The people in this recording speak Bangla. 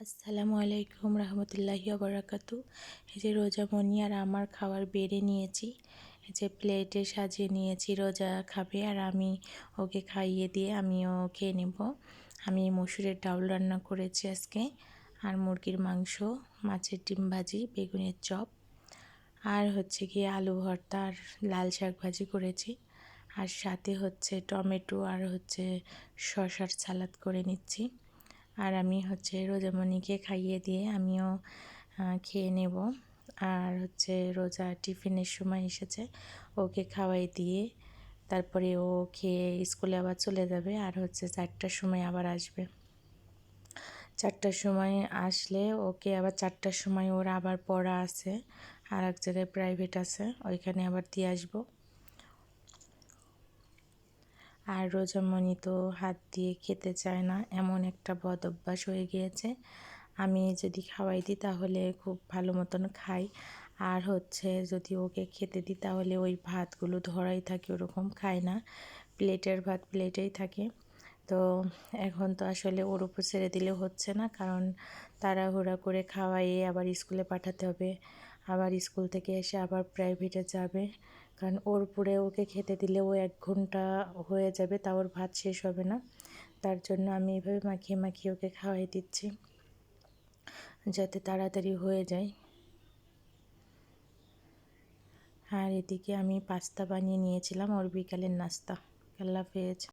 আসসালামু আলাইকুম রহমতুল্লাহি বারাকাতু। এই যে রোজা মনি আর আমার খাবার বেড়ে নিয়েছি। এই যে প্লেটে সাজিয়ে নিয়েছি, রোজা খাবে আর আমি ওকে খাইয়ে দিয়ে আমিও খেয়ে নেব। আমি মসুরের ডাউল রান্না করেছি আজকে। আর মুরগির মাংস, মাছের ডিম ভাজি, বেগুনের চপ। আর হচ্ছে গিয়ে আলু ভর্তা আর লাল শাক ভাজি করেছি। আর সাথে হচ্ছে টমেটো আর হচ্ছে শশার সালাদ করে নিচ্ছি। আর আমি হচ্ছে রোজামণিকে খাইয়ে দিয়ে আমিও খেয়ে নেব। আর হচ্ছে রোজা টিফিনের সময় এসেছে, ওকে খাওয়াই দিয়ে তারপরে ও খেয়ে স্কুলে আবার চলে যাবে আর হচ্ছে চারটার সময় আবার আসবে। চারটার সময় আসলে ওকে আবার চারটার সময় ওর আবার পড়া আছে আর এক জায়গায় প্রাইভেট আছে, ওইখানে আবার দিয়ে আসব। আর রোজামণি তো হাত দিয়ে খেতে চায় না, এমন একটা বদ অভ্যাস হয়ে গিয়েছে। আমি যদি খাওয়াই দিই তাহলে খুব ভালো মতন খাই। আর হচ্ছে যদি ওকে খেতে দিই তাহলে ওই ভাতগুলো ধরাই থাকে, ওরকম খায় না। প্লেটের ভাত প্লেটেই থাকে। তো এখন তো আসলে ওর উপর ছেড়ে দিলে হচ্ছে না, কারণ তাড়াহুড়া করে খাওয়াইয়ে আবার স্কুলে পাঠাতে হবে। আবার স্কুল থেকে এসে আবার প্রাইভেটে যাবে, কারণ ওর উপরে ওকে খেতে দিলে ও এক ঘণ্টা হয়ে যাবে তা ওর ভাত শেষ হবে না। তার জন্য আমি এভাবে মাখিয়ে মাখিয়ে ওকে খাওয়াই দিচ্ছি, যাতে তাড়াতাড়ি হয়ে যায়। আর এদিকে আমি পাস্তা বানিয়ে নিয়েছিলাম, ওর বিকালের নাস্তা। আল্লাহ হাফেজ।